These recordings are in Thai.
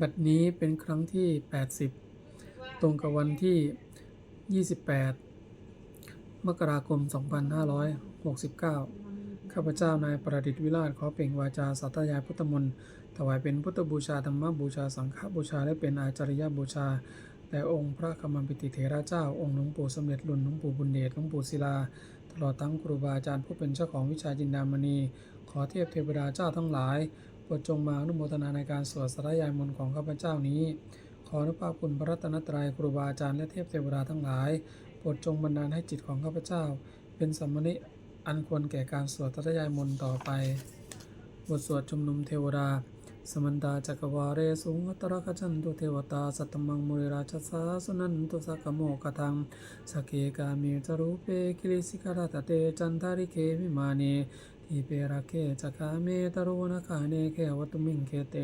บัดนี้เป็นครั้งที่ 80 ตรงกับวันที่ 28 มกราคม 2569 ข้าพเจ้านายประดิษฐ์วิราชขอเปล่งวาจาสัตยายพุทธมนต์ถวายเป็นพุทธบูชาธรรมบูชาสังฆบูชาและเป็นอาจาริยบูชาแด่องค์พระกรรมปิติเถระเจ้า องค์หลวงปู่สมเด็จหลุนหลวงปู่บุญเดชหลวงปู่ศิลา ตลอดทั้งครูบาอาจารย์ผู้เป็นเจ้าของวิชาจินดามณี ขอเทพเทวดาเจ้าทั้งหลาย ปรดจงมาอนุโมทนาในการสวดสรยายมนต์ของข้าพเจ้านี้ ขออนุภาพคุณพระรัตนตรัยครูบาอาจารย์และเทพเทวดาทั้งหลายโปรดจงบันดาลให้จิตของข้าพเจ้า เป็นสมณิอันควรแก่การสวดสรยายมนต์ต่อไป บทสวดชุมนุมเทวดา สมันตาจักวาเรสุงอัตระกจันตุเทวตาสัตมังมุริราชสาสุนันตุสักโมกทังสกเกกามิจรูเปกิริสิกรตเตจันทาริเควิมานี ทีเประเคจักาเมตรุวนาคาเนเควตุมิงเคเต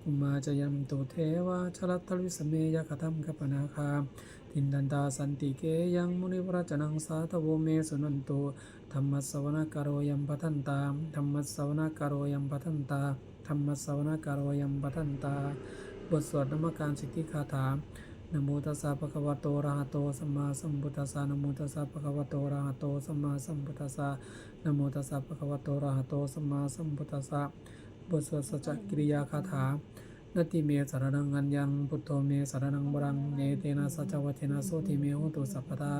กุมาจยัมตุเทวาชลัตทวิสเมยคตัมกปนาคาทินดันตาสันติเกยังมุนิวรจนังสาทโวเมสุนันตุธรรมสวนาการโยัมปทันตามธรรมสวนาการโยัมปทันตาธรรมสวนาการวยัมปทันตา บทสวดนมการสิทธิคาถา นะโมตัสสะภะคะวะโตอะระหะโตสัมมาสัมพุทธัสสะนะโมตัสสะภะคะวะโตอะระหะโตสัมมาสัมพุทธัสสะนะโมตัสสะภะคะวะโตอะระหะโตสัมมาสัมพุทธัสสะบทสวดสัจจกิริยาคาถานาติเมสารนังอัญญังพุทโธเมสารนังวรังเนเตนะสัจวัตเทนะโสติเมโหตุสัพพทา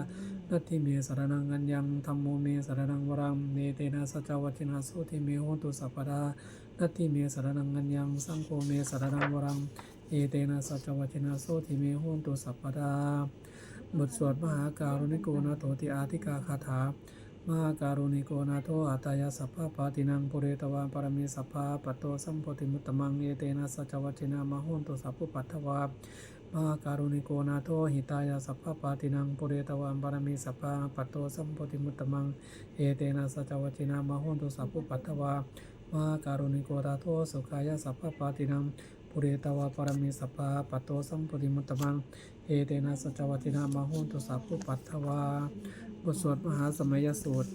นาติเมสารนังอัญญังธัมโมเมสารนังวรังเนเตนะสัจวัตเทนะโสติเมโหตุสัพพทานัตติเมสารนังกัญญังสังโฆเมสารนังวรัง เอเตนะสัจวัชนะโสติเมโหนตุสัพพดาบทสวดมหาการุณิโกนาโตติอาธิกาคาถามหาการุณิโกนาโทอัตายาสัพพะปาตินังปุเรตวาปรมิสัพพะปัตโตสัมโพธิมุตตมังเอเตนะสัจวัชนะมโหนตุสัพพุปัตถวามหาการุณิโกนาโทหิตายาสัพพะปาตินังปุเรตวาปรมิสัพพะปัตโตสัมโพธิมุตตมังเอเตนะสัจวัชนะมโหนตุสัพพุปัตถวา มหาการุณิโกราโทสุขายาสัพพปาตินังปุเรตวาปรมิสัพพะปัตโตสัมปติมุตตมังเอเตนะสัจวัตินามโหนตุสัพพุปัตถวาบทสวดมหาสมัยสูตร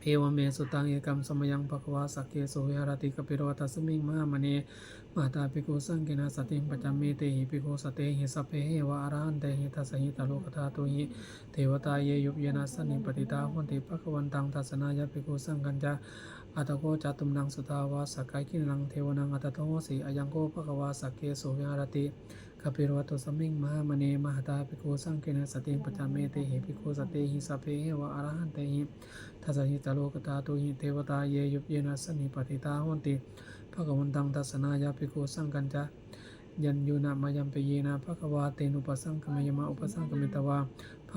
เอวเมสุตังเอกรรมสมยังภควาสักเกโสวิหารติกปิโรตัสมิงมหามณีมาตาปิโกสังเกนะสติปัจจมิเตหิปิโกสเตหิสัพเพเหวะอารันเตหิทัสหิตาโลกธาตุหิเทวตาเยยุบเยนะสนิปติตาหุนติภควันตังทัสนายปิโกสังกัญจา อัตโกจตุมนังสุตาวาสกายกินังเทวนังอัตโตสีอายังโกภควาสกเกโสวิารติคปิรวัตโสมิงมหามณีมหตาปิโกสังเกนะสติปัจจามเตหิปิโกสเตหิสัพเพวะอรหันเตหิทัสหิตโลกตาตุหิเทวตาเยยุปเยนะสนิปติตาหุนติภควันตังทัสนายาปิโกสังกัญจายันยูนามายัมปเยนะภควาเตนุปสังกมยมะอุปสังกมิตวา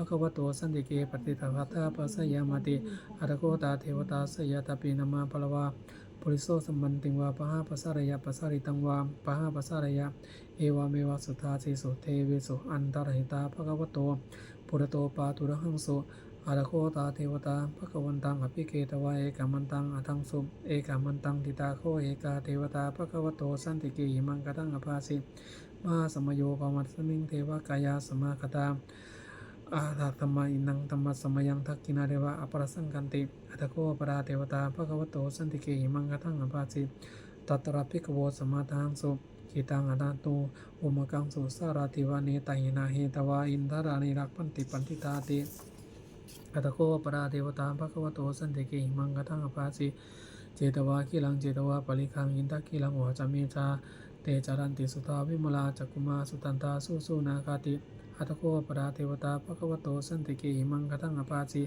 ภควโตสันติเกปฏิตาภัตตาปัสยามติอัตโกตาเทวตาสยตาปีนามาปลวาปุริโสสัมมันติงวาปะหาปัสสารยะปัสริตังวาปะหาปัสสารยะเอวาเมวะสุทาสีสุเทวิสุอันตรหิตาภควโตปุรโตปาตุระหังสุอาตโกตาเทวตาภควันตังอภิเกตวาเอกามันตังอทังสุเอกามันตังทิตาโคเอกาเทวตาภควโตสันติกิมังกตังอภาสิมาสมโยปมัสมิงเทวกายาสมาคตา อาทาธรรมอินังธรรมสมยังทักกินาเดวะอปรสังกันติอัตโกปราเทวตาภควโตสันติเกหิมังกตังอภาสิตัตระภิกโวสมาทางสุกิตังอนาโตอุมกังสุสาราติวานิตาหินาเหตวาอินทารานิรักปันติปันติตาติอัตโกปราเทวตาภควโตสันติเกหิมังกตังอภาสิเจตวาคิลังเจตวาปริคังอินทักคิลังวาจามีจาเตจารันติสุตาวิมลาจักกุมาสุตันตาสุสุนาคาติ อัตโกปราเทวตาภควโตสันติเกหิมังคตังอปาสิ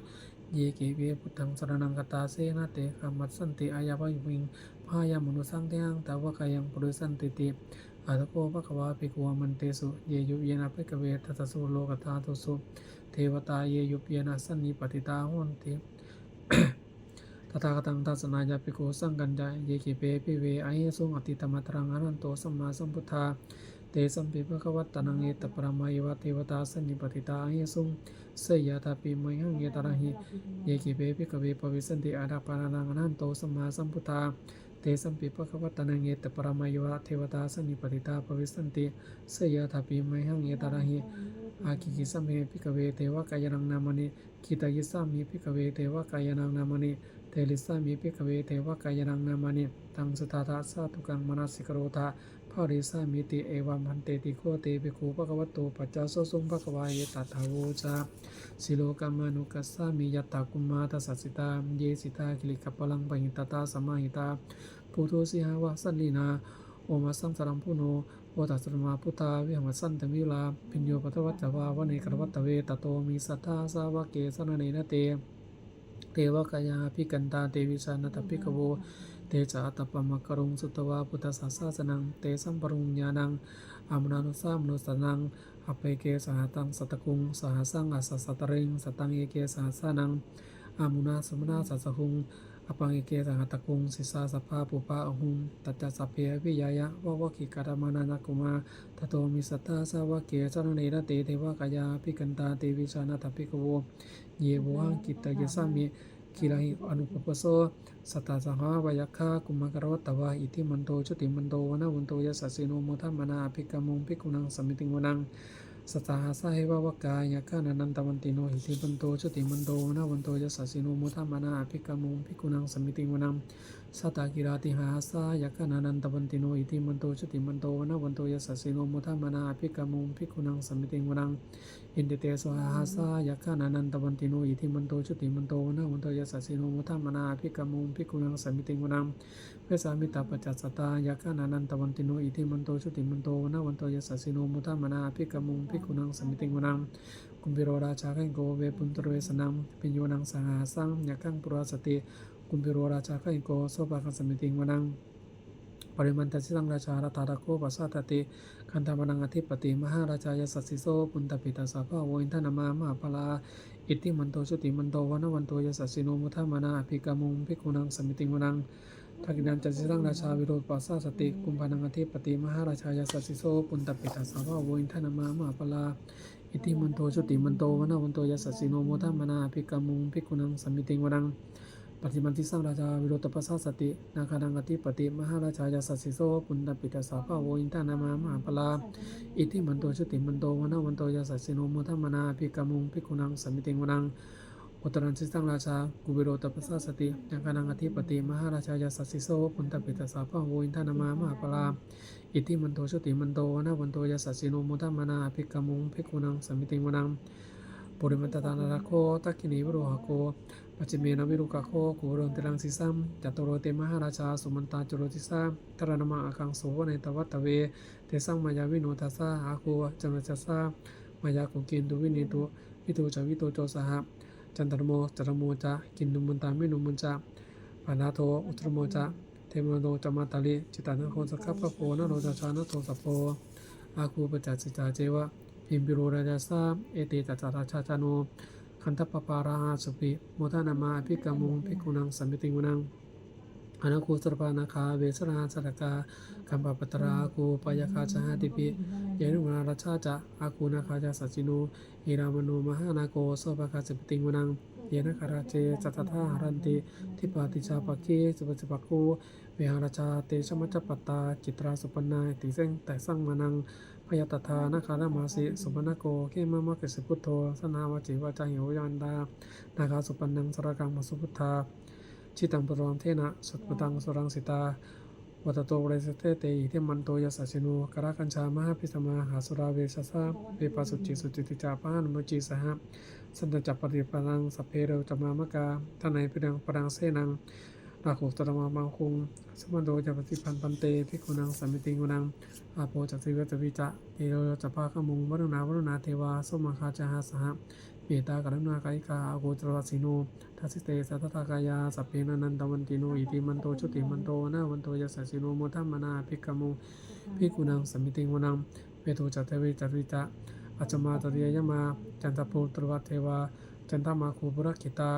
เยเกเวพุทธังสรนังกตาเสนาเตกัมมัสสันติอายาวายุวิงพายามนุสังเทหังตาวะกายังปุริสันติติอัตโกภควาภิกวมันเตสุเยยุเยนะภิกเวทัสสุโลกธาตุสุเทวตาเยยุเยนะสันนิปติตาหุนติตถาคตังทัสนายาปิโกสังกันจายเยกิเปปิเวอหิสุงอติตมัตรังอนันโตสัมมาสัมพุทธา เตสัมปิภะคะวัตตนังเอตปรมายวะเทวตาสันนิปติตาหิสุงเสยยะตาปิมหังเยตระหิเยกิเปปิกเวปวิสันติอาดาปานังนันโตสมมาสัมพุทธาเตสัมปิภะคะวัตตนังเอตปรมายวะเทวตาสันนิปติตาปวิสันติเสยยะตาปิมหังเยตระหิอากิกิสัมเมปิกเวเทวกายนังนามณิกิตายิสัมมิปิกเวเทวกายนังนามณิเทลิสามีพิกเวเทวกายนังนามานิตังสุตาทาสาตุกังมนัสสิกโรธา ภภาริสามิติเอวัมพันเตติโคเตปิคูปะกวะโตปัจจาโสสุงภะคะวายตัตาโวจาสิโลกามานุกัสสามิยัตตากุมมาทัสสิตาเยสิตากิลิกปลังปหิตตาสมมาหิตาปุโตสิหาวะสันลีนาโอมาสังสารังพุโนโอตัสรมาพุทธาวิหังสันตมิลาพิญโยปัตวัตจวาวเนกรวัตเวตโตมิสัทธาสาวะเกสนเนนเต เทวกายาพิกันตาเทวิชานตพิกโว เตจาตปมกรุงสุตวาพุทธศาสสนัง เตสัมปรุงญานังอามนานุสามนุสนังอเปเกสหตังสัตกุงสหสังอัสสตริงสตังเอเกสหสานังอามุนาสมนาสัสหุง อปังเอเกสหตกุงสิสาสภาปุปะอหุงตัจจสัพเพวิยายะวะวะกิกาตมานานกุมาตโตมิสัทธาสาวะเกจรเนนะเตเทวกายาพิกันตาเตวิชานตปิกโวเยวะกิตยสามิคิลัยอนุปปโสสตาสหาวยัคากุมารรวัตตวะอิติมันโตชุติมันโตวนะวันโตยสสสิโนโมทัมนาภิกรรมุงภิกขุนังสมมิติงวนัง สตาหาสาเหวาวกายยัคฆานันตวันติโนอิติมันโตชุติมันโตวนาวันโตยัสสสิโนโมทัมานาภิกามุภิกุนังสมิติวนังสตากิราติหาสายัคฆานันตวันติโนอิติมันโตชุติมันโตวนาวันโตยัสสสิโนโมทัมานาภิกามุภิกุนังสมิติวนังอินเดเตสวหาสายัคฆานานันตวันติโนอิทิมันโตชุติมันโตวนะวันโตยัสสิโนมุทัมนาภิกขมุงภิกขุนังสมิติงวนังเวสามิตาปัจจัสสตายัคฆานานันตวันติโนอิทิมันโตชุติมันโตวนะวันโตยัสสิโนมุทัมนาภิกขมุงภิกขุนังสมิติงวนังกุมพิโรราชาขันโกเวปุนตรเวสนังปิญโยนังสหาสังยัคขังปุราสติกุมพิโรราชาขันโกโสภาคังสมิติงวนัง ริมันตสิสังราชารัตาระโกปัสสะตติคันธมนังอธิปติมหาราชายสัสสิโสปุนตปิตาสาภาโวอินทนามามหาพลาอิติมันโตชุติมันโตวันวันโตยสัสสิโนมุทามานาอภิกามุงภิกุนังสมิติงวนังทักินันจันสิสังราชาวิโรธปัสสะสติกุมภานังอธิปติมหาราชายสัสสิโสปุนตปิตาสาภาโวอินทนามามหาพลาอิติมันโตชุติมันโตวันวันโตยสัสสิโนมุทามานาอภิกามุงภิกุนังสมิติงวนัง ปฏิมันติสังราชาวิโรตปัสสะสตินาคานังอธิปติมหาราชายาสัสสิโสปุณณปิตาสาภาโวอินทานามามหาปลาอิทิมันโตชุติมันโตวนาวันโตยาสัสสิโนมุทัมนาภิกามุงภิกขุนังสมิติงวนังอุตรันติสังราชากุวิโรตปัสสะสตินาคานังอธิปติมหาราชายาสัสสิโสปุณณปิตาสาภาโวอินทานามามหาปลาอิทิมันโตชุติมันโตวนาวันโตยาสัสสิโนมุทัมนาภิกามุงภิกขุนังสมิติงวนังปุริมันตตานาราโคตักกินีวโรหโค ปัจจิเมนะวิรุกะโคกุโรนติรังสิสัมจัตโตโรเตมหาราชาสุมันตาจุโรติสาตระนามาอาคังโสในตวัตตเว เตสังมายาวิโนทัสสะอาคูจันจัสสะมายากุกินตุวินิตุวิตุจาวิโตโจสหะจันตรโมจรโมจะกินนุมุนตามินุมุนจะปานาโทอุตรโมจะเทมโนจมาตาลิจิตานะโคสกัปปะโพนะโรจชานะโทสัพโพอาคูปจัจจิจาเจวะพิมปิโรราจาสาเอเตจัจาราชาจาโน คันธปปาราหาสุปิโมทานามาภิกามุงภิกุนังสัมมิติงวนังอนาคูสรปานาคาเวสราสรกาคัมปปตราคูปายาคาจหติปิเยนุวนาราชาจะอาคูนาคาจาสัจิโนอิรามโนมหานาโกโสภคาสัมมิติงวนังเยนะคาราเจจัตถาหารันติทิปาติชาปะเคสุปจปะโกเวหาราชาเตชมัจจปตตาจิตราสุปนาติเซงแต่สังมานัง พยาตถานาคารามาสิสุปนโกเขมามะกสพุทโธสนาวจิวาจาหิวยันดานาคาสุปนังสรกังมสุพุทธาชิตังปรองเทนะสุตปตังสุรังสิตาวัตโตเรสเตเตอิเทมันโตยสสชิโนกรากัญชามหาพิสมาหาสุราเวชสาเปปาสุจิสุจิติจาปานุมจีสหะสันตจัปปฏิปนังสพเพเรวจมามกาท่านในพิดังปรังเสนัง ราขุตรมามังคุงสมันโดจะปฏิพันธ์ปันเตพิกุนังสัมมิติกุนังอาโปจักสิเวตวิจะเทโรจะปาขมุงวรุณาวรุณาเทวาสมังคาจาหาสหเมตากรุณากายิกาอาโกตรวสิโนทัสสิเตสัทธากายาสัพเพนันตวันติโนอิติมันโตชุติมันโตนาวันโตยัสสิโนโมทัมมนาภิกขมุงภิกุนังสัมมิติกุนังเวโทจัตเทวิจริจะอัจมาตริยยมาจันทภูตรวัตเทวาจันทมาคูปุรกิตา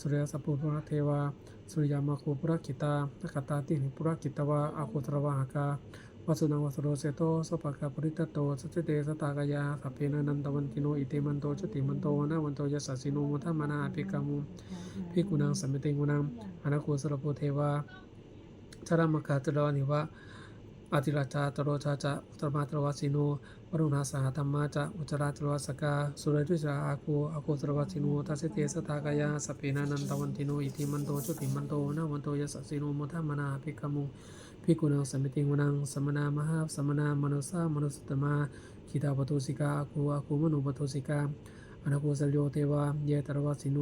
สุริยสัพพุปุรเทวา สุริยามาคูปุระกิตานักตาติหิปุระกิตวะอาคุตระวะหกาวสุนังวสโรเสโตสปะกาปริตโตสัจเตสตากายาสัพเพนันตวันติโนอิเตมันโตจติมันโตนะวันโตยัสสสิโนมุทัมานาภิกามุภิกุนังสัมมิติกุนังอนาคูสรโพเทวาชรามคาตรวานิวะ อาติราชาตโรชาจะอุตรมาตรวาสิโนวรุณาสหธรรมาจะอุจราตรวสกาสุรทุจาอาคูอาคูตรวาสิโนทัสเตสตากายาสัพเพนันตวันติโนอิติมันโตจุติมันโตนะวันโตยสสิโนมุทัมนาภิกามุภิกขุนังสมิติงวนังสมณามหาสมณามนุสามนุสตตมาขีตาปตุสิกาอาคูอาคูมนุปตุสิกา อนาคูสโยเทวาเยตรวัสิโน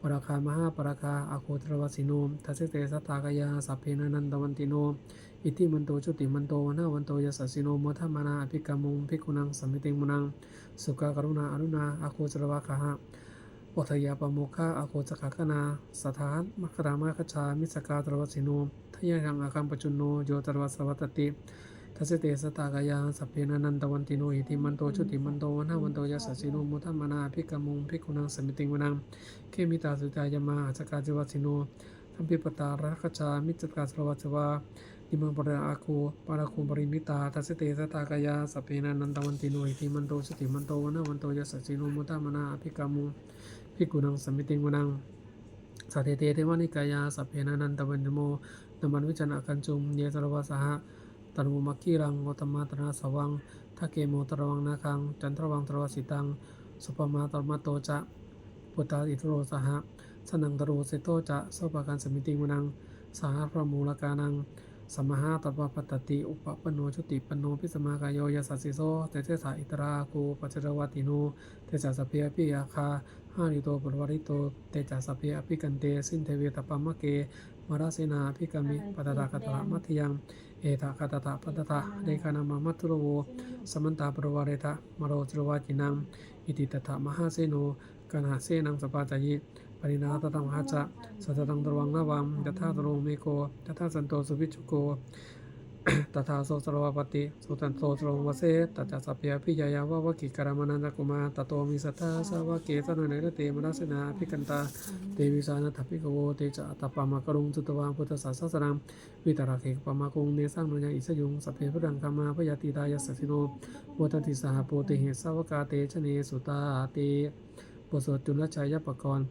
ปราคามหาปราคาอาคูตรวัสิโนทัสสิเตสตากายาสัพเพนันตวันติโน อิติมันโตจุติมันโตนาวันโตยสสสิโนโมทัมมานาอภิกรรมุงภิกุนังสมิติงมุนัง สุขากรุณาอรุณาอาโคจรวะคหะวัทยาปโมคาอาโคจกากนาสถานมัครามคชามิสกาตรวัสิโนทยายังอาคัมปจุนโนโยตรวัสวัตติ ทัสเตสตากายาสัพเพนันตวันติโนอิติมันโตจุติมันโตวนาวันโตยสสสิโนโมทัมมานาภิกรรมุงภิกขุนังสมิติงมุนังเคมิตาสุตายมาอาจกาจิวัสิโนทัมปิปตาราคชามิจกาตรวัสวาอิมังปะระอาคูปาราคูปริมิตาทัสเตสตากายาสพเพนันตวันติโนอิติมันโตสติมันโตวนะวันโตยสสสิโนมุตตามนาภิกามุภิกขุนังสมิติงวนังสัตเตเตเทวานิกายาสพเพนันตวันโมนมันวิจนะกันจุมเยสรวาสหะ ตนุมักคีรังโอตมาตนาสวังทักเกโมตระวังนาคัง จันทรวังตรวสิตัง สุปมาตรมาโตจะปุตตาอิทโรสหะสนังตโรเสโตจะโสปากันสมมิติงวนังสหพระมูลกานัง สมหาตปปัตติ อุปปนโนชุติปนโนพิสมากายโยยสัสสิโซเตเตสาอิตราคูปัจจรวัติโนเตจัสสพเพอภิยาคาหาริโตปรวริโตเตจัสสพเพอภิกันเตสินเทเวตปามะเกมราเสนาภิกามิปัตตะกัตระมัทยัง เอตากาตตาปัตตาเดคานามามัตุโรโวสมันตาปรวาเรตามโรตรวาจินังอิติตถามหาเสโนกนาเสนังสปาจายิปรินาตตังหาจะสัตตังตรวังนาวังยถาตโรเมโกยถาสันโตสุวิจุโก ตถาโสสรวปฏิสุตันโตสรวเสตัจจสัพยาพิยายาวาวกิการมานันจกุมาตโตมิสัทธาสาวเกสนาเนรเตมรัสนาภิกันตาเตวิสานัทภิกโวเตจะตปามากรุงจุตวังพุทธศาสสนังวิตราเคปามากงเนสังนยอิสยุงสัพเพพุรังกามาพยาติตายสสิโนโวตันติสหโปเตเหสาวกาเตชเนสุตาเตปุสจุลชัยปกรณ์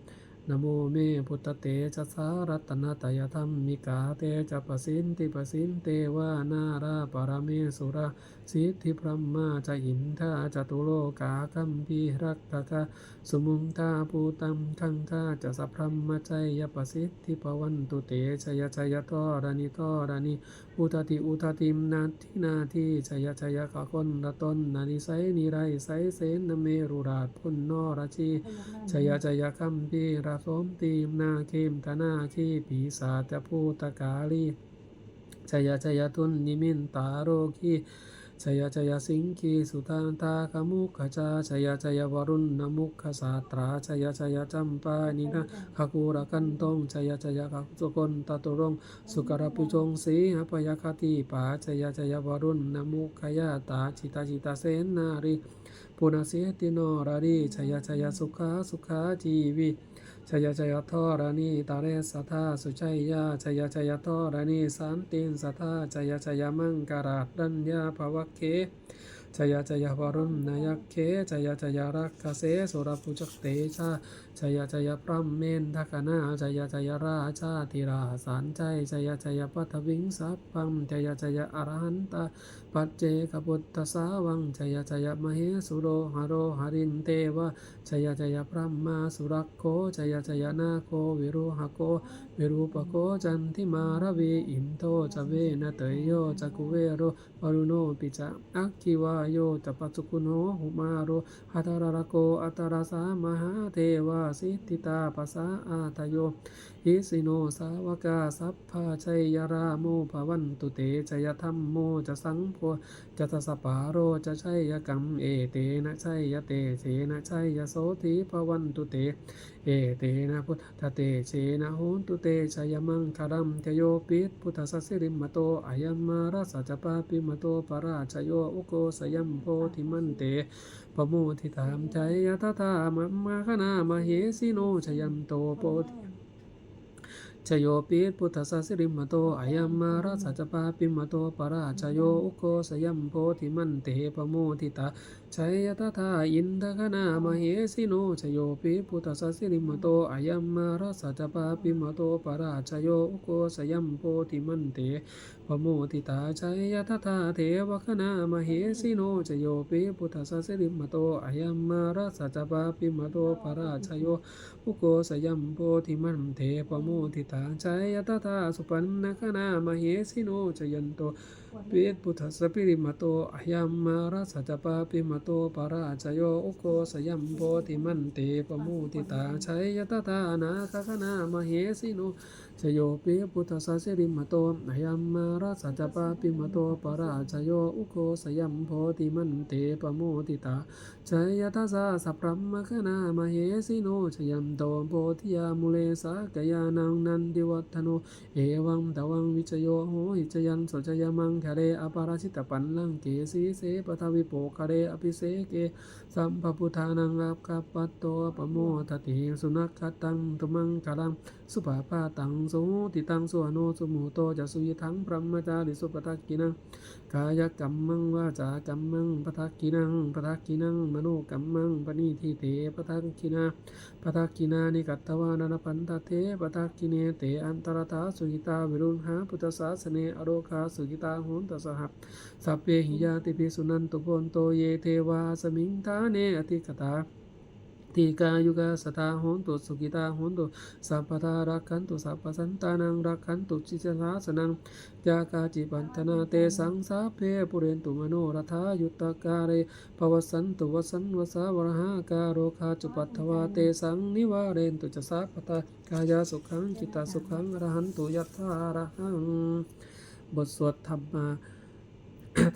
นโมเมพุทธเตชะสารัตนตยธรรมิกาเตจะปสินติปสินเตวานาราปรเมสุราสิทธิพรหมาจะอินทาจตุโลกาคัมพีรักตะกะสุมุงตาภูตัมขังคาจะสัพพรหมใจยปสิทธิปวันตุเตชยชยทอรานิทอรานิอุทติอุทติมนาทินาทีชยชยขะคนละตนนานิไสนิไรไสเสนนเมรุราชพุนนอราชีชยชยคัมพีระสมตีมนาคิมธนาคีปีศาจพูตกาลีชยชยทุนนิมินตาโรคี ชยชยสิงคีสุตานตาคมุขจาชยชยวรุณนมุขสาตราชยชยจัมปานินะขกูรกันตงชยชยขกุกนตตุรงสุกรปุจงสีหปยคติปาชยชยวรุณนมุขยาตาจิตาจิตาเสนนารีปุณเสตินรารีชยชยสุขาสุขาจีวิ ชยชยทอรานีตาเรสัทธาสุชัยยาชยชยทอรานีสันตินสัทธาชยชยมังการาดัญญาภวะเคชยชยวรุณนายกเคชยชยรักขเสสุรปุจักเตชาชยชยพรหมเมนทักนาชยชยราชาติราสารใจชยชยปัทวิงสัพพัมชยชยอรหันตาปัจเจกพุทธสาวังชยชยมเหสุโรหโรหรินเตวะชยชยพระมาสุรักโคชยชยนาโควิรุหโกวิรูปโกจันทิมารวีอินโทจเวนะเตยโยจักุเวโรวรุโนปิจะอักขิวาโยจปัจุกุโนหุมาโรหัตระรโกอัตระสามหาเทวาสิทธิตาภาษาอาตโย อิสิโนสาวกาสัพพาชัยยราโมภวันตุเตชยธรรมโมจะสังโฆจะทสปาโรจะชัยยกรรมเอเตนะชัยยเตเสนะชัยยโสธีภวันตุเต เอเตนะพุทธเตเชนะโหนตุเตชยมังคารัมเทโยปิตพุทธสัสสิริมมโตอายัมมาราสจปาปิมโตปราชโยอุโกสยัมโพธิมันเตปโมทิตามใจยตถามัมมาคณามเหสิโนชยันโตโพธิชโยปิพุทธสัสสิริมโต อายัมมาราสจปาปิมโตปราชโมติตาชัยยตถาอินทธาเทวคณามเหสิโนชโยปิพุทธสัสสิริมโตอายัมมาราสจปาปิมโตปราชโยอุโกสยัมโพธิมันเทปโมทิตาชัยตถาสุปันนคณามเหสิโนชยันโตเวทพุทธสปิริมโตอะยัมมาราสจปาปิมโตปราชโยอุโกสยัมโพธิมันเตปมุติตาชัยยตตานาคคณามเหสิโนชโยปิพุทธสสิริมโตอะยัมมาราสัจปาปิมโตปาราชโยอุโคสยัมโพติมันเตปโมติตาชัยยตสาสัพพมคณามเหสิโนชยัมโตโพธิยามุเลสากยานังนันดิวัฒโน เอวังตวังวิจโยโหหิจยันโสจยมังคะเรอปาราชิตปันลังเกสีเสปทวิโปคะเรอภิเสเกสัมภพุทธานังอัปกัปปตโตปโมทติสุนักขตังตุมังคลังสุภาปาตังสุติตังสุอโนสุโมโตจะสุยทังพรหมจาริสุปทักกินังกายกัมมังวาจากัมมังปทักกินังปทักกินังมโนกัมมังปณิทิเตปทักกินาปทักกินานิกัตตวานนปันตเตปทักกิเนเตอันตรตาสุกิตาวิรุณหาพุทธศาสเนอโรคาสุกิตาหุนตสหัสสัพเพหิยาติภิสุนันตุโกนโตเยเทวาสมิงทาเนอติกตา ทีกายุกาสตาโหนตุสุกิตาโหนตุสัพพทารักขันตุสัพพสันตานังรักขันตุจิตสาสนังยากาจิปันธนาเตสังสาเพปุเรนตุมโนรธายุตตากาเรปวสันตุวสันวสาวรหาการโรคาจุปัตถวาเตสังนิวาเรนตุจะสาปตากายาสุขังจิตตาสุขังอรหันตุยัตถารหังบทสวดธรรมา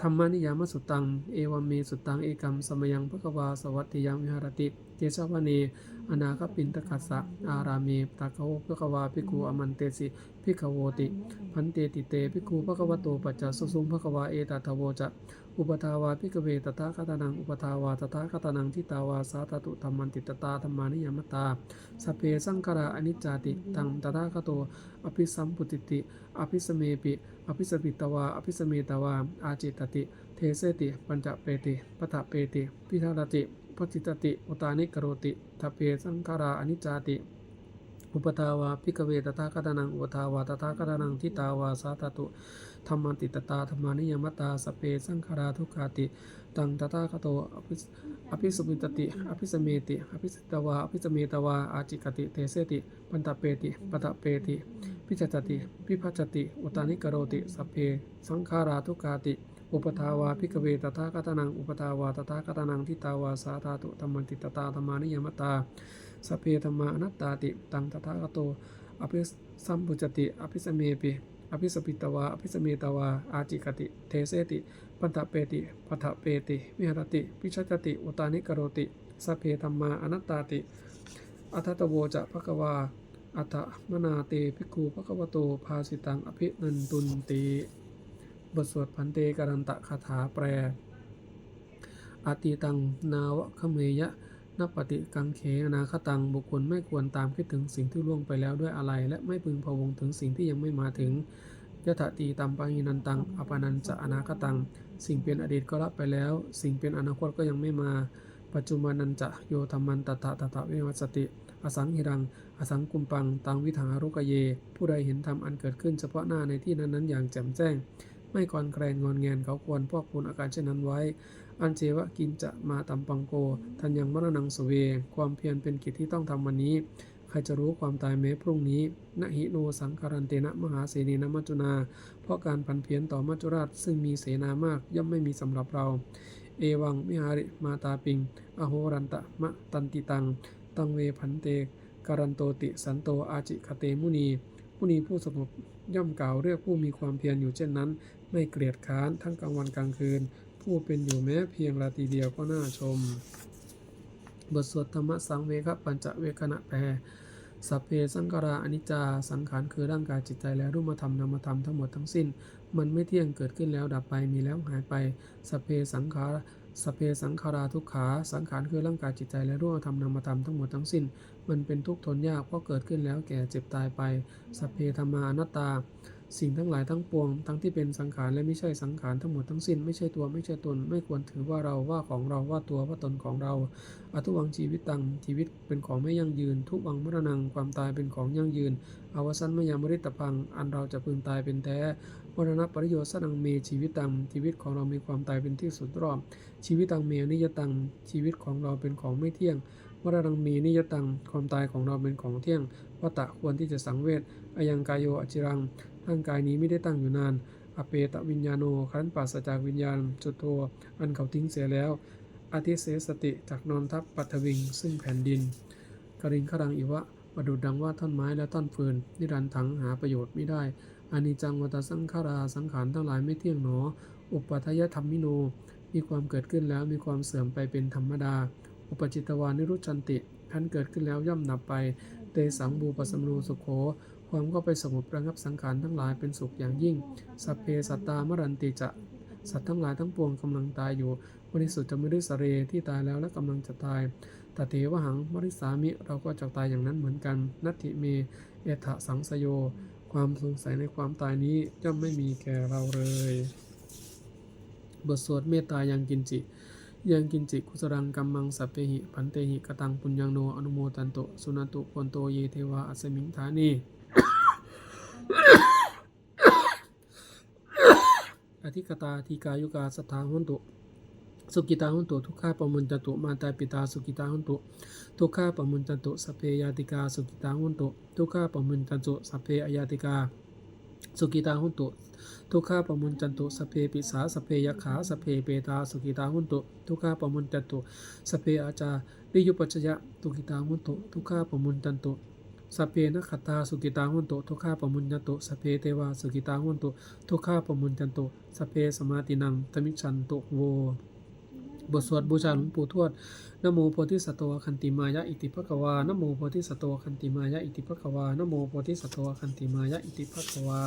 ธรรมานิยามสุตัง เอวัมเมสุตัง เอกัมสมยังพระกวาสวัตติยังวิหารติ เจชวเน อนาคปินตคัสสะอารามีตากโวพระกวาภิกขุอมันเตสิภิกขโวติ พันเตติเตภิกขุพระกวโตปัจจสุสุงพระกวาเอตตะโวจะอุปทาวาภิกเวตถาคตานังอุปทาวาตถาคตานังทิตาวาสาตตุธรรมันติตตาธรรมานิยมตาสเพสังขาราอนิจจติตังตถาคโตอภิสัมพุติติ อภิสเมปิอภิสปิตวาอภิสเมตวาอาจิตติ เทเสติ ปัญจเปติปตะเปติ พิธารติ ปจิตติอุตานิกโรติทัพเพสังขาราอนิจจาติ อุปทาวาพิกเวตถาคตานังอุปทาวาตถาคตานังทิตาวาสาตตุธรรมันติตตาธรรมานิยมตาสพเพสังขาราทุกขาติ ตังตถาคโตอภิสอภิสมิตติ อภิสเมติ อภิสิตวา อภิสเมตวา อาจิกติ เทเสติ ปันตเปติปตะเปติ พิจจติ พิพัจจติ อุตานิกโรติสพเพสังขาราทุกขาติ อุปทาวาพิกเวตถาคตานังอุปทาวาตถาคตานังทิตาวาสาธาตุธรรมติตตาธรรมานิยมตาสเพธรรมาอนัตตาติตังตถาคโตอภิสัมพุจติอภิสเมปิอภิสปิตวาอภิสเมตวาอาจิกติ เทเสติปันตะเปติปัฏฐเปติวิหารติ พิชัจติ อุตานิกโรติสเพธรรมาอนัตตาติอัตตโวจะภควาอัตมนาเตภิกขุภควโตภาสิตังอภินันตุนติ บทสวดพันเตกรันตะคาถาแปลอติตังนาวะขเมยะนปฏิกังเขอนาคตังบุคคลไม่ควรตามคิดถึงสิ่งที่ล่วงไปแล้วด้วยอะไร และไม่พึงพะวงถึงสิ่งที่ยังไม่มาถึงยถะตีตัมปังินันตังอปานันจะอนาคตัง สิ่งเป็นอดีตก็รับไปแล้ว สิ่งเป็นอนาคตก็ยังไม่มา ปัจจุบันนันจะโยธรรมันตถะตถะวิวัสติ อสังหิรัง อสังกุมปังตังวิถารุกเย ผู้ใดเห็นธรรมอันเกิดขึ้นเฉพาะหน้าในที่นั้นๆอย่างแจ่มแจ้ง ไม่กอนแกรนงอนแงนเขาควรพอกพูนอาการเช่นนั้นไว้ อันเจวะกินจะมาตัมปังโก ทันยังมรณังสเว ความเพียรเป็นกิจที่ต้องทำวันนี้ ใครจะรู้ความตายแม้พรุ่งนี้นะหิโนสังคารันเตนะมหาเสนีนมัจจุนา เพราะการพันเพียรต่อมัจจุราชซึ่งมีเสนามากย่อมไม่มีสำหรับเรา เอวังมิหาริมาตาปิง อโหรันตะมะตันติตัง ตังเวพันเตการันโตติสันโตอาจิคเตมุนีมุนีผู้สงบย่อมกล่าวเรียกผู้มีความเพียรอยู่เช่นนั้น ไม่เกลียดค้านทั้งกลางวันกลางคืน ผู้เป็นอยู่แม้เพียงราตรีเดียวก็น่าชม บทสวดธรรมสังเวคปัญจเวคณะแปลสัพเพสังขาราอนิจจาสังขารคือร่างกายจิตใจและรูปธรรมนามธรรมทั้งหมดทั้งสิ้น มันไม่เที่ยงเกิดขึ้นแล้วดับไปมีแล้วหายไปสัพเพสังขารสัพเพสังขาราทุกขาสังขารคือร่างกายจิตใจและรูปธรรมนามธรรมทั้งหมดทั้งสิ้น มันเป็นทุกข์ทนยากเพราะเกิดขึ้นแล้วแก่เจ็บตายไป สัพเพธรรมาอนัตตา สิ่งทั้งหลายทั้งปวง ทั้งที่เป็นสังขารและไม่ใช่สังขารทั้งหมดทั้งสิ้นไม่ใช่ตัวไม่ใช่ตน ไม่ควรถือว่าเราว่าของเราว่าตัวว่าตนของเราอทุวังชีวิตตังชีวิตเป็นของไม่ยั่งยืน ทุวังมรณังความตายเป็นของยั่งยืน อวสันมยามริตพัง อันเราจะพึงตายเป็นแท้มรณะปริโยสนังเมชีวิตตังชีวิตของเรามีความตายเป็นที่สุดรอบ ชีวิตตังเมนิยตังชีวิตของเราเป็นของไม่เที่ยง วรรังมีนิยตัง ความตายของเราเป็นของเที่ยงวัตตะควรที่จะสังเวชอายังกายโยอจิรังร่างกายนี้ไม่ได้ตั้งอยู่นาน อเปตวิญญาโนครั้นปราศจากวิญญาณจุดโทอันเขาทิ้งเสียแล้วอธิเสสติจากนอนทับปัทวิง ซึ่งแผ่นดิน กริงขรังอิวะประดุดดังว่าท่อนไม้และท่อนฟืน นิรันถังหาประโยชน์ไม่ได้อานิจังวัตสังขาราสังขารทั้งหลายไม่เที่ยงหนอ อุปัทยธรรมมิโน มีความเกิดขึ้นแล้วมีความเสื่อมไปเป็นธรรมดา อุปจิตวานิรุชันติท่านเกิดขึ้นแล้วย่อมดับไป เตสังบูปสัมโนสุโข ความก็ไปสงบระงับสังขารทั้งหลายเป็นสุขอย่างยิ่ง สัพเพสัตตามรันติจะ สัตว์ทั้งหลายทั้งปวงกำลังตายอยู่บริสุทธิ์จะไม่ได้สเรที่ตายแล้วและกำลังจะตายตเถวหังมริสามิเราก็จะตายอย่างนั้นเหมือนกัน นัตถิเม เอถะสังสโย ความสงสัยในความตายนี้ย่อมไม่มีแก่เราเลย บทสวดเมตตายังกินจิ ยังกินจิกุสรังกัมมังสัพเพหิพันเตหิกตังปุญญังโนอนุโมตันโตสุนันตุปนโตเยเทวาอัสมิงฐานีอธิกตาทีกายุกาสถาหุนตุสุกิตาหุนตุทุกขาปมุนจตุมาตาปิตาสุกิตาหุนตุทุกขาปมุนจตุสพเพยาติกาสุกิตาหุนตุทุกขาปมุนจตุสพเพอยาติกา สุกิตาหุนตุทุกขาปมุนจันตุสพเพปิสาสพเพยขาสพเพเปตาสุกิตาหุนตุทุกขาปมุนจันตุสพเพอาจาริยุปัจจยะทุกิตาหุนตุทุกขาปมุนจันตุสพเพนักขตาสุกิตาหุนตุทุกขาปมุนจันตุสพเพเทวาสุกิตาหุนตุทุกขาปมุนจันตุสพเพสมาตินังตมิชันตุโว บทสวดบูชาหลวงปู่ทวดนโมโพธิสัตวคันติมายะอิติภควานโมโพธิสัตวคันติมายะอิติภควานโมโพธิสัตวคันติมายะอิติภควา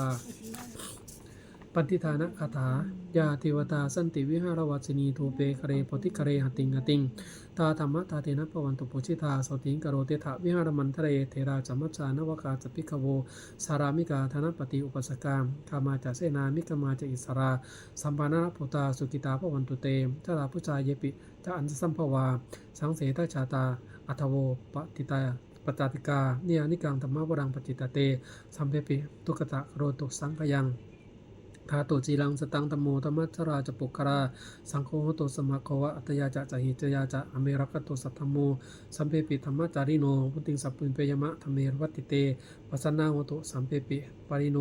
ปันติธานะคาถายาเทวตาสันติวิหารวัสินีโทเปคเรโพธิคเรหติงหติง ตาธรรมะตาเทนะปวันตุปุชิตาสติงกโรเตถะวิหารมันทะเรเทราจัมมัจจานวกาจปิกโว สารามิกาธนปฏิอุปสกามคามาจาเสนามิกมาจอิสรา สัมปานาปุตาสุกิตาพวันตุเตทาราพุจายเยปิทะอันสัมภวา สังเสตชาตา อัทโวปติตาปตาติกาเนียนิกังธรรมวรังปจิตตเต สัมเพปิตุกตะโรตุสังขยัง ทาตุจีรังสตังธรรมโมธรรมัชราจปุกรา สังโฆโหตุสมะโควะอัตยาจะจะหิจยาจะอเมรักตุสัทธมโมสัมเพปิธรรมจาริโนพุติงสัพพุญเปยมะธรรมเมรวัตติเตปัสสนาโหตุสัมเพปิปาริโน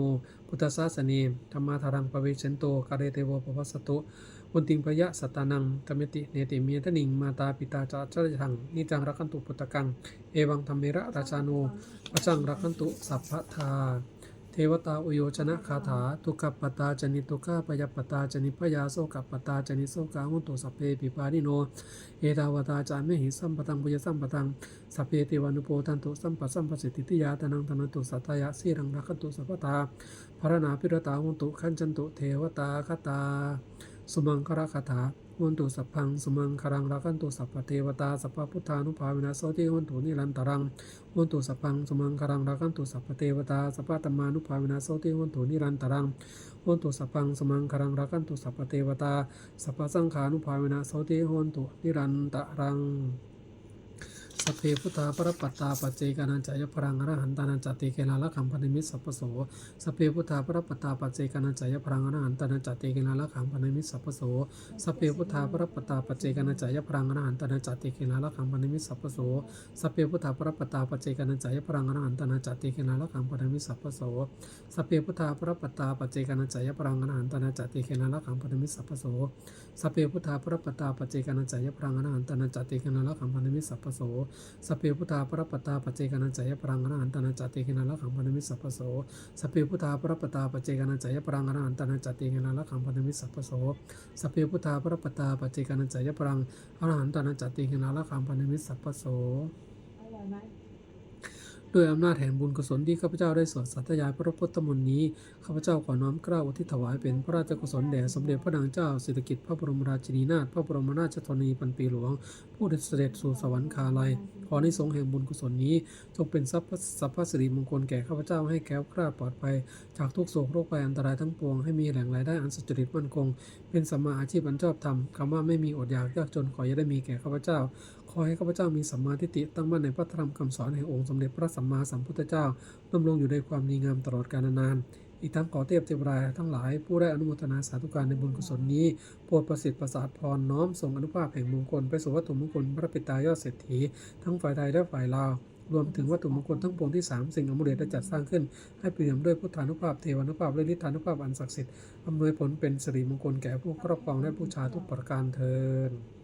พุทธศาสเนธรรมาทารังปเวเชนโตกาเรเตโวปวัสสตุพุติงพยะสัตานังตเมติเนติเมียตนิงมาตาปิตาจาจรทังนิจังรักันตุปุตตะกัง เอวังธรรมเมระราชาโนปจังรักันตุสัพพทา วตาอุโยชนะคาถา ทุกขปตาจนิตุกขาปยปตาจนิพยาโสกปตาจนิโสกาหุนตุสัพเพปิปาริโน เอตาวตาจามิหิสัมปตังปุยสัมปตังสัพเพเทวานุโปทันตุสัมปสัมปสิทธิติยาตนังตนันตุสัตตายะสีรังรักขันตุสัพพตาภรณาพิรตาหุนตุขันจันตุเทวตาคตา สุมังคราคาถาหุนตุสัพพังสุมังครังรักขันตุสัพพเทวตาสัพพพุทธานุภาเวนะโสติหุนตุนิรันตรังหุนตุสัพพังสุมังครังรักันตุสัพพเทวตาสัพพธรรมานุภาเวนะโสติหุนตุนิรันตรังหุนตุสัพพังสุมังครังรักันตุสัพพเทวตาสัพพสังขานุภาเวนะโสติหุนตุนิรันตรัง สเพพุทธาปรปัตตาปเจกานันจายพรังอรหันตานันจติเกนาละขังปนิมิตสัพพโสสเพพุทธาปรปัตตาปเจกานันจายพรังอรหันตานันจติเกนาละขังปนิมิตสัพพโสสเพพุทธาปรปัตตาปเจกานันจายพรังอรหันตานันจติเกนาละขังปนิมิตสัพพโสสเพพุทธาปรปัตตาปเจกันัญจายพรังอรหันตานาจติเกนาละขังปนามิสัพพโสสเพพุทธาปรปัตตาปเจกันัญจายพรังอรหันตานาจติเกนาละขังปนามิสัพพโสสเพพุทธาปรปัตตาปเจกันัญจายพรังอรหันตานาจติเกนาละขังปนามิสัพพโสสัพเพพุทธาปรปตาปเจกันัญจายปรังอรหันตานาจติเกนาละขังปนามิสัพพโสสัพเพพุทธาปรปตาปเจกันัญจายปรังอรหันตานาจติเกนาละขังปนามิสัพพโสสัพเพพุทธาปรปตาปเจกันัญจายปรังอรหันตานาจติเกนาละขังปนามิสัพพโสอร่อยไหม ด้วยอำนาจแห่งบุญกุศลที่ข้าพเจ้าได้สวดสัตยายพระพุทธมนต์นี้ ข้าพเจ้าขอน้อมเกล้าอุทิถวายเป็นพระราชกุศลแด่สมเด็จพระนางเจ้าสิริกิติ์พระบรมราชินีนาถพระบรมราชชนนีพันปีหลวง ผู้ได้เสด็จสู่สวรรคาลัยขอในสงแห่งบุญกุศลนี้ จงเป็นทรัพย์สัพพสิริมงคลแก่ข้าพเจ้าให้แคล้วคลาดปลอดภัย จากทุกโศกโรคภัยอันตรายทั้งปวงให้มีแหล่งรายได้อันสุจริตมั่นคง เป็นสัมมาอาชีพอันชอบธรรมคำว่าไม่มีอดอยากยากจนขออย่าได้มีแก่ข้าพเจ้า ขอให้ข้าพเจ้ามีสัมมาทิฏฐิตั้งมั่นในพระธรรมคำสอนแห่งองค์สมเด็จพระสัมมาสัมพุทธเจ้าดำรงอยู่ในความดีงามตลอดกาลนาน อีกทั้งขอเทพเทวดาทั้งหลายผู้ได้อนุโมทนาสาธุการในบุญกุศลนี้โปรดประสิทธิ์ประสาทพรน้อมส่งอนุภาพแห่งมงคลไปสู่วัตถุมงคลพระปิตายอดเศรษฐี ทั้งฝ่ายไทยและฝ่ายลาวรวมถึงวัตถุมงคลทั้งปวงที่สามสิ่งอมุเดชได้จัดสร้างขึ้น ให้เปี่ยมด้วยพุทธานุภาพเทวานุภาพและฤทธานุภาพอันศักดิ์สิทธิ์อำนวยผลเป็นสิริมงคลแก่ผู้ครอบครองและผู้ชาทุกประการเทิน